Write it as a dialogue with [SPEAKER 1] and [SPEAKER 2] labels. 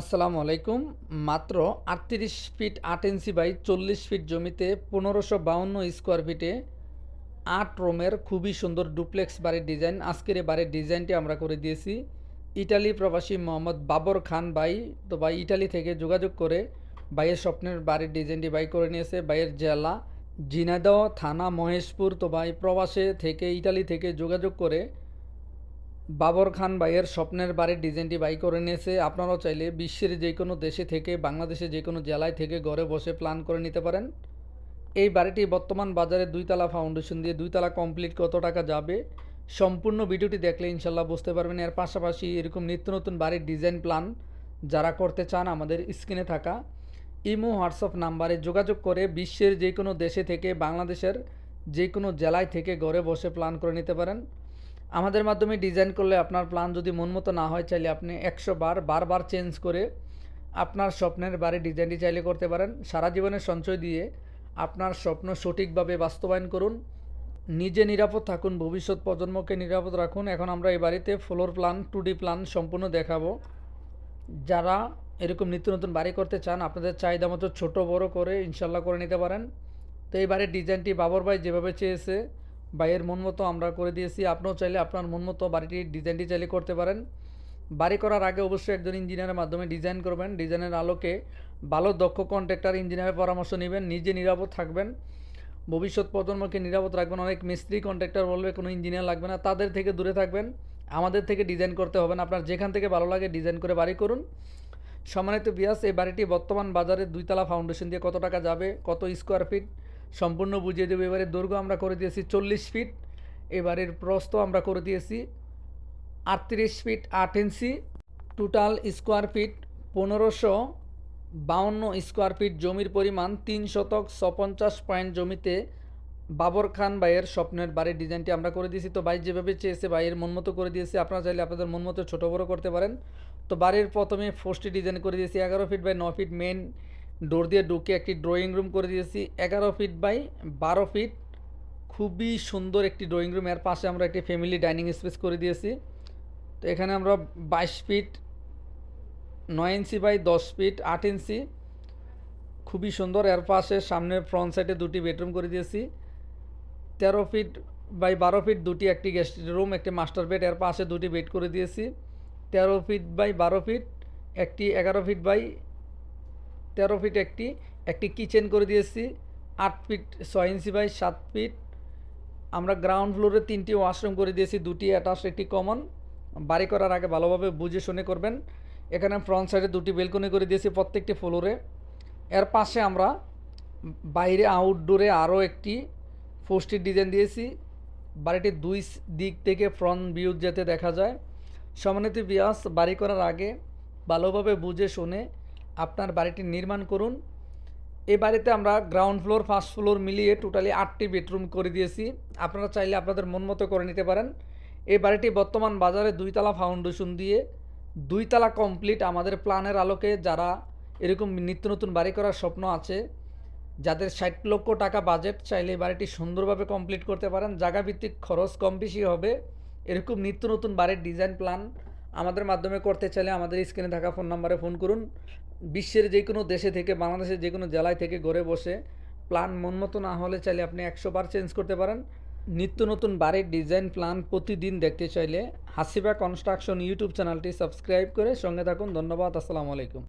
[SPEAKER 1] আসসালামু আলাইকুম। মাত্র আটত্রিশ ফিট আট ইঞ্চি বাই চল্লিশ ফিট জমিতে পনেরোশো বাউন্ন স্কোয়ার ফিটে আট রোমের খুবই সুন্দর ডুপ্লেক্স বাড়ির ডিজাইন। আজকের বাড়ির ডিজাইনটি আমরা করে দিয়েছি। ইটালি প্রবাসী মোহাম্মদ বাবর খান ভাই তো ভাই ইটালি থেকে যোগাযোগ করে ভাইয়ের স্বপ্নের বাড়ির ডিজাইনটি বাই করে নিয়েছে। ভাইয়ের জেলা ঝিনাইদহ থানা মহেশপুর। তো ভাই প্রবাসে থেকে ইটালি থেকে যোগাযোগ করে বাবর খান ভাইয়ের স্বপ্নের বাড়ির ডিজাইনটি বাই করে নিয়েছে। আপনারাও চাইলে বিশ্বের যে কোনো দেশে থেকে বাংলাদেশে যে কোনো জেলায় থেকে ঘরে বসে প্ল্যান করে নিতে পারেন। এই বাড়িটি বর্তমান বাজারে দুইতলা ফাউন্ডেশন দিয়ে দুইতলা কমপ্লিট কত টাকা যাবে? সম্পূর্ণ ভিডিওটি দেখলে ইনশাল্লাহ বুঝতে পারবেন। এর পাশাপাশি এরকম নিত্য নতুন বাড়ির ডিজাইন প্ল্যান যারা করতে চান আমাদের স্ক্রিনে থাকা ইমো, হোয়াটসঅ্যাপ নাম্বারে যোগাযোগ করে বিশ্বের যে কোনো দেশে থেকে, বাংলাদেশের যে কোনো জেলায় থেকে ঘরে বসে প্ল্যান করে নিতে পারেন। আমাদের মাধ্যমে ডিজাইন করলে আপনার প্ল্যান যদি মন মতো না হয়, চাইলে আপনি একশো বার বারবার চেঞ্জ করে আপনার স্বপ্নের বাড়ির ডিজাইনটি চাইলে করতে পারেন। সারা জীবনের সঞ্চয় দিয়ে আপনার স্বপ্ন সঠিকভাবে বাস্তবায়ন করুন। নিজে নিরাপদ থাকুন, ভবিষ্যৎ প্রজন্মকে নিরাপদ রাখুন। এখন আমরা এই বাড়িতে floor plan two D plan সম্পূর্ণ দেখাবো। যারা এরকম নিত্য নতুন বাড়ি করতে চান, আপনাদের চাহিদা মতো ছোটো বড় করে ইনশাল্লাহ করে নিতে পারেন। তো এই বাড়ির ডিজাইনটি বাবর ভাই যেভাবে চেয়েছে ভাইয়ের মন মতো আমরা করে দিয়েছি। আপনিও চাইলে আপনার মন মতো বাড়িটির ডিজাইনটি চাইলে করতে পারেন। বাড়ি করার আগে অবশ্যই একজন ইঞ্জিনিয়ারের মাধ্যমে ডিজাইন করবেন। ডিজাইনের আলোকে ভালো, দক্ষ কন্ট্রাক্টর ইঞ্জিনিয়ারের পরামর্শ নেবেন। নিজে নিরাপদ থাকবেন। ভবিষ্যৎ প্রজন্মকে নিরাপদ রাখবেন। অনেক মিস্ত্রি কন্ট্রাক্টর বলবে, কোনো ইঞ্জিনিয়ার লাগবে না। তাদের থেকে দূরে থাকবেন। আমাদের থেকে ডিজাইন করতে হবে না। আপনার যেখান থেকে ভালো লাগে ডিজাইন করে বাড়ি করুন। সম্মানিত বিয়াস এই বাড়িটি বর্তমান বাজারে দুইতলা ফাউন্ডেশন দিয়ে কত টাকা যাবে, কত স্কোয়ার ফিট সম্পূর্ণ বুঝিয়ে দেবো। এবারে দৈর্ঘ্য আমরা করে দিয়েছি চল্লিশ ফিট। এবারের প্রস্থ আমরা করে দিয়েছি আটত্রিশ ফিট আট ইঞ্চি। টোটাল স্কোয়ার ফিট পনেরোশো বাউন্ন স্কোয়ার ফিট জমির পরিমাণ তিন শতক ছপঞ্চাশ পয়েন্ট জমিতে বাবর খান ভাইয়ের স্বপ্নের বাড়ির ডিজাইনটি আমরা করে দিয়েছি। তো ভাই যেভাবে চেয়েছে ভাইয়ের মন মতো করে দিয়েছি। আপনারা চাইলে আপনাদের মন মতো ছোটো বড়ো করতে পারেন। তো বাড়ির প্রথমে ফোর্সটি ডিজাইন করে দিয়েছি এগারো ফিট বাই ন ফিট মেন ডোর দিয়ে ঢুকে একটি ড্রয়িং রুম করে দিয়েছি। এগারো ফিট বাই বারো ফিট খুবই সুন্দর একটি ড্রয়িং রুম এর পাশে আমরা একটি ফ্যামিলি ডাইনিং স্পেস করে দিয়েছি। তো এখানে আমরা বাইশ ফিট নয় ইঞ্চি বাই দশ ফিট আট ইঞ্চি। খুবই সুন্দর। এর পাশে সামনে ফ্রন্ট সাইডে দুটি বেডরুম করে দিয়েছি। তেরো ফিট বাই বারো ফিট দুটি একটি গেস্ট রুম একটি মাস্টার বেড এর পাশে দুটি বেড করে দিয়েছি। তেরো ফিট বাই বারো ফিট একটি এগারো ফিট বাই তেরো ফিট একটি একটি কিচেন করে দিয়েছি, আট ফিট ছয় ইঞ্চি বাই সাত ফিট আমরা গ্রাউন্ড ফ্লোরে তিনটি ওয়াশরুম করে দিয়েছি, দুটি অ্যাটাচ একটি কমন বাড়ি করার আগে ভালোভাবে বুঝে শুনে করবেন। এখানে ফ্রন্ট সাইডে দুটি বেলকনি করে দিয়েছি প্রত্যেকটি ফ্লোরে এর পাশে আমরা বাইরে আউটডোরে আরও একটি পোস্টের ডিজাইন দিয়েছি। বাড়িটির দুই দিক থেকে ফ্রন্ট ভিউ যেতে দেখা যায়। সমানিত বিয়াস বাড়ি করার আগে ভালোভাবে বুঝে শুনে আপনার বাড়িটি নির্মাণ করুন। এই বাড়িতে আমরা গ্রাউন্ড ফ্লোর ফার্স্ট ফ্লোর মিলিয়ে টোটালি আটটি বেডরুম করে দিয়েছি। আপনারা চাইলে আপনাদের মন মতো করে নিতে পারেন। এই বাড়িটি বর্তমান বাজারে দুইতলা ফাউন্ডেশন দিয়ে দুইতলা কমপ্লিট আমাদের প্ল্যানের আলোকে যারা এরকম নিত্য নতুন বাড়ি করার স্বপ্ন আছে, যাদের ষাট লক্ষ টাকা বাজেট চাইলে এই বাড়িটি সুন্দরভাবে কমপ্লিট করতে পারেন। জায়গাভিত্তিক খরচ কম বেশি হবে। এরকম নিত্য নতুন বাড়ির ডিজাইন প্ল্যান আমাদের মাধ্যমে করতে চাইলে আমাদের স্ক্রিনে থাকা ফোন নাম্বারে ফোন করুন। বিশ্বের যে কোনো দেশে থেকে, বাংলাদেশের যে কোনো জেলায় থেকে গড়ে বসে প্ল্যান মন মতো না হলে চাইলে আপনি একশো বার চেঞ্জ করতে পারেন। নিত্য নতুন বাড়ির ডিজাইন প্ল্যান প্রতিদিন দেখতে চাইলে হাসিবা কনস্ট্রাকশন ইউটিউব চ্যানেলটি সাবস্ক্রাইব করে সঙ্গে থাকুন। ধন্যবাদ, আসসালামু আলাইকুম।